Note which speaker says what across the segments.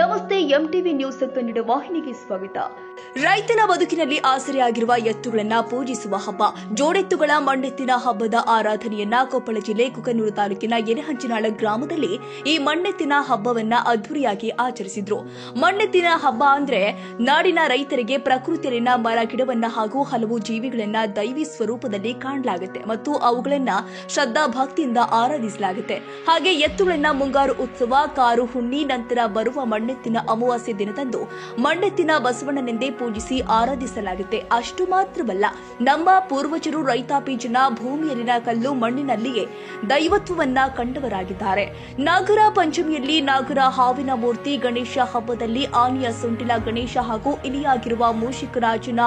Speaker 1: ನಮಸ್ತೆ MTV news Kannada ವಾಹಿನಿಗೆ ಸ್ವಾಗತ. ರೈತನ ಬದುಕಿನಲ್ಲಿ ಆಸರೆಯಾಗಿರುವ ಎತ್ತುಗಳನ್ನ ಪೂಜಿಸುವ ಹಬ್ಬ. ಜೋಡೆತ್ತುಗಳ ಮಣ್ಣೆತ್ತಿನ ಹಬ್ಬದ ಆರಾಧನೆಯನ್ನ ಕೊಪ್ಪಳ ಜಿಲ್ಲೆ ಕುಕನೂರು ತಾಲೂಕಿನ ಎರೆಹಂಚನಾಳ ಗ್ರಾಮದಲ್ಲಿ ಈ ಮಣ್ಣೆತ್ತಿನ ಹಬ್ಬವನ್ನ ಅದ್ದೂರಿಯಾಗಿ ಆಚರಿಸಿದ್ರು. ಮಣ್ಣೆತ್ತಿನ ಹಬ್ಬ ಅಂದ್ರೆ ನಾಡಿನ ರೈತರಿಗೆ ಪ್ರಕೃತಿಯಲ್ಲಿನ ಮರ, ಗಿಡವನ್ನ ಹಾಗೂ ಹಲವು ಜೀವಿಗಳನ್ನ ದೈವಿ ಸ್ವರೂಪದಲ್ಲಿ ಕಾಣಲಾಗುತ್ತೆ ಮತ್ತು ಅವುಗಳನ್ನ ಶ್ರದ್ಧಾ ಭಕ್ತಿಯಿಂದ ಆರಾಧಿಸಲಾಗುತ್ತೆ. ಹಾಗೆ ಎತ್ತುಗಳನ್ನ ಮುಂಗಾರು ಉತ್ಸವ, ಕಾರು, ಹುಣ್ಣಿ, ನಂತರ ಬರುವ ಮಣ್ಣೆತ್ತಿನ ಅಮಾವಾಸ್ಯೆ ದಿನದಂದು ಮಣ್ಣೆತ್ತಿನ ಬಸವಣ್ಣನೆಂದೇ ಪೂಜಿಸಿ ಆರಾಧಿಸಲಾಗುತ್ತೆ. ಅಷ್ಟು ಮಾತ್ರವಲ್ಲ, ನಮ್ಮ ಪೂರ್ವಜರು ರೈತಾಪಿ ಜನ ಭೂಮಿಯಲ್ಲಿನ ಕಲ್ಲು ಮಣ್ಣಿನಲ್ಲಿಯೇ ದೈವತ್ವವನ್ನ ಕಂಡವರಾಗಿದ್ದಾರೆ. ನಾಗರ ಪಂಚಮಿಯಲ್ಲಿ ನಾಗರ ಹಾವಿನ ಮೂರ್ತಿ ಗಣೇಶ ಹಬ್ಬದಲ್ಲಿ ಆನೆಯ ಸೊಂಟಿನ ಗಣೇಶ ಹಾಗೂ ಇಲಿಯಾಗಿರುವ ಮೂಷಿಕರಾಜನ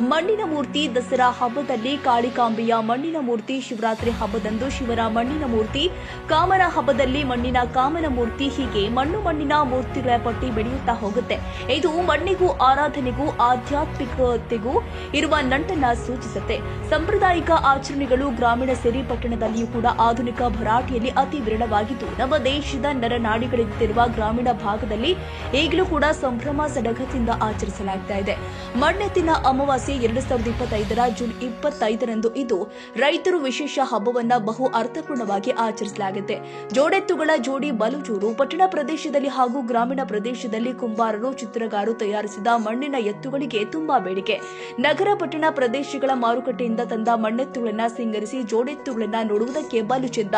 Speaker 1: ಮಣ್ಣಿನ ಮೂರ್ತಿ ದಸರಾ ಹಬ್ಬದಲ್ಲಿ ಕಾಳಿಕಾಂಬೆಯ ಮಣ್ಣಿನ ಮೂರ್ತಿ, ಶಿವರಾತ್ರಿ ಹಬ್ಬದಂದು ಶಿವರ ಮಣ್ಣಿನ ಮೂರ್ತಿ, ಕಾಮನ ಹಬ್ಬದಲ್ಲಿ ಮಣ್ಣಿನ ಕಾಮನ ಮೂರ್ತಿ, ಹೀಗೆ ಮಣ್ಣು ಮಣ್ಣಿನ ಮೂರ್ತಿಗಳ ಪಟ್ಟಿ ಬೆಳೆಯುತ್ತಾ ಹೋಗುತ್ತೆ. ಇದು ಮಣ್ಣಿಗೂ, ಆರಾಧನೆಗೂ, ಆಧ್ಯಾತ್ಮಿಕತೆಗೂ ಇರುವ ನಂಟನ್ನ ಸೂಚಿಸುತ್ತೆ. ಸಾಂಪ್ರದಾಯಿಕ ಆಚರಣೆಗಳು ಗ್ರಾಮೀಣ ಸೇರಿ ಪಟ್ಟಣದಲ್ಲಿಯೂ ಕೂಡ ಆಧುನಿಕ ಭರಾಟೆಯಲ್ಲಿ ಅತಿ ವಿರಳವಾಗಿದ್ದು, ನಮ್ಮ ದೇಶದ ನರನಾಡಿಗಳಿರುವ ಗ್ರಾಮೀಣ ಭಾಗದಲ್ಲಿ ಈಗಲೂ ಕೂಡ ಸಂಭ್ರಮ ಸಡಗರದಿಂದ ಆಚರಿಸಲಾಗ್ತಾ ಇದೆ. ಮಣ್ಣೆತ್ತಿನ ಅಮಾವಾಸ್ಯೆ ಎರಡು ಸಾವಿರದ ಇಪ್ಪತ್ತೈದರ ಜೂನ್ ಇಪ್ಪತ್ತೈದರಂದು ಇದು ರೈತರು ವಿಶೇಷ ಹಬ್ಬವನ್ನ ಬಹು ಅರ್ಥಪೂರ್ಣವಾಗಿ ಆಚರಿಸಲಾಗುತ್ತೆ. ಜೋಡೆತ್ತುಗಳ ಜೋಡಿ ಬಲುಜೂರು ಪಟ್ಟಣ ಪ್ರದೇಶದಲ್ಲಿ ಹಾಗೂ ಗ್ರಾಮೀಣ ಪ್ರದೇಶದಲ್ಲಿ ಕುಂಬಾರರು, ಚಿತ್ರಗಾರರು ತಯಾರಿಸಿದ ಮಣ್ಣಿನ ಎತ್ತುಗಳಿಗೆ ತುಂಬಾ ಬೇಡಿಕೆ. ನಗರ, ಪಟ್ಟಣ ಪ್ರದೇಶಗಳ ಮಾರುಕಟ್ಟೆಯಿಂದ ತಂದ ಮಣ್ಣೆತ್ತುಗಳನ್ನ ಸಿಂಗರಿಸಿ ಜೋಡೆತ್ತುಗಳನ್ನ ನೋಡುವುದಕ್ಕೆ ಬಲು ಚೆಂದ.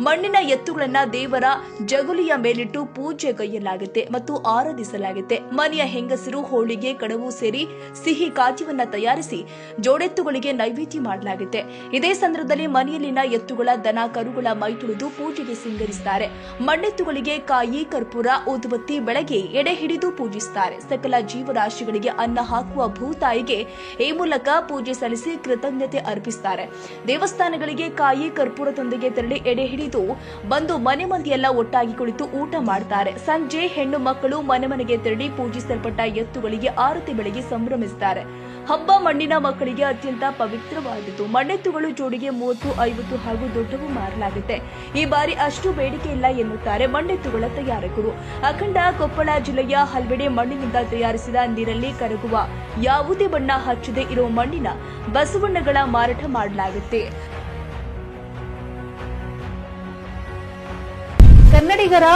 Speaker 1: ಮಣ್ಣಿನ ಎತ್ತುಗಳನ್ನ ದೇವರ ಜಗುಲಿಯ ಮೇಲಿಟ್ಟು ಪೂಜೆ ಕೈಯಲಾಗುತ್ತೆ ಮತ್ತು ಆರಾಧಿಸಲಾಗುತ್ತೆ. ಮನೆಯ ಹೆಂಗಸರು, ಹೋಳಿಗೆ ಕಡವು ಸೇರಿ ಸಿಹಿ ಕಾಜ್ಯವನ್ನ ತಯಾರಿಸಿ ಜೋಡೆತ್ತುಗಳಿಗೆ ನೈವೇದ್ಯ ಮಾಡಲಾಗುತ್ತೆ ಇದೇ ಸಂದರ್ಭದಲ್ಲಿ ಮನೆಯಲ್ಲಿನ ಎತ್ತುಗಳ ದನ, ಕರುಗಳ ಮೈ ತುಳಿದು ಪೂಜೆಗೆ ಸಿಂಗರಿಸುತ್ತಾರೆ ಮಣ್ಣೆತ್ತುಗಳಿಗೆ ಕಾಯಿ, ಕರ್ಪೂರ ಊದುಬತ್ತಿ ಬೆಳಗ್ಗೆ ಎಡೆ ಹಿಡಿದು ಪೂಜಿಸುತ್ತಾರೆ. ಸಕಲ ಜೀವರಾಶಿಗಳಿಗೆ ಅನ್ನ ಹಾಕುವ ಭೂತಾಯಿಗೆ ಈ ಮೂಲಕ ಪೂಜೆ ಸಲ್ಲಿಸಿ ಕೃತಜ್ಞತೆ ಅರ್ಪಿಸುತ್ತಾರೆ. ದೇವಸ್ಥಾನಗಳಿಗೆ ಕಾಯಿ, ಕರ್ಪೂರದೊಂದಿಗೆ ತೆರಳಿ ಎಡೆ ಹಿಡಿದು ಬಂದು ಮನೆ ಮಂದಿಯೆಲ್ಲ ಒಟ್ಟಾಗಿ ಕುಳಿತು ಊಟ ಮಾಡ್ತಾರೆ. ಸಂಜೆ ಹೆಣ್ಣು ಮಕ್ಕಳು ಮನೆ ಮನೆಗೆ ತೆರಳಿ ಪೂಜಿಸಲ್ಪಟ್ಟ ಎತ್ತುಗಳಿಗೆ ಆರತಿ ಬೆಳಗ್ಗೆ ಸಂಭ್ರಮಿಸುತ್ತಾರೆ. ಮಣ್ಣಿನ ಮಕ್ಕಳಿಗೆ ಅತ್ಯಂತ ಪವಿತ್ರವಾದದ್ದು ಮಣ್ಣೆತ್ತುಗಳು ಜೋಡಿಗೆ ಮೂವತ್ತು, ಐವತ್ತು ಹಾಗೂ ದೊಡ್ಡವು ಮಾರಲಾಗುತ್ತೆ. ಈ ಬಾರಿ ಅಷ್ಟು ಬೇಡಿಕೆ ಇಲ್ಲ ಎನ್ನುತ್ತಾರೆ ಮಣ್ಣೆತ್ತುಗಳ ತಯಾರಕರು. ಅಖಂಡ ಕೊಪ್ಪಳ ಜಿಲ್ಲೆಯ ಹಲವೆಡೆ ಮಣ್ಣಿನಿಂದ ತಯಾರಿಸಿದ ನೀರಲ್ಲಿ ಕರಗುವ ಯಾವುದೇ ಬಣ್ಣ ಹಚ್ಚದೆ ಇರುವ ಮಣ್ಣಿನ ಬಸವಣ್ಣಗಳ ಮಾರಾಟ ಮಾಡಲಾಗುತ್ತೆ.
Speaker 2: ಕನ್ನಡಿಗರ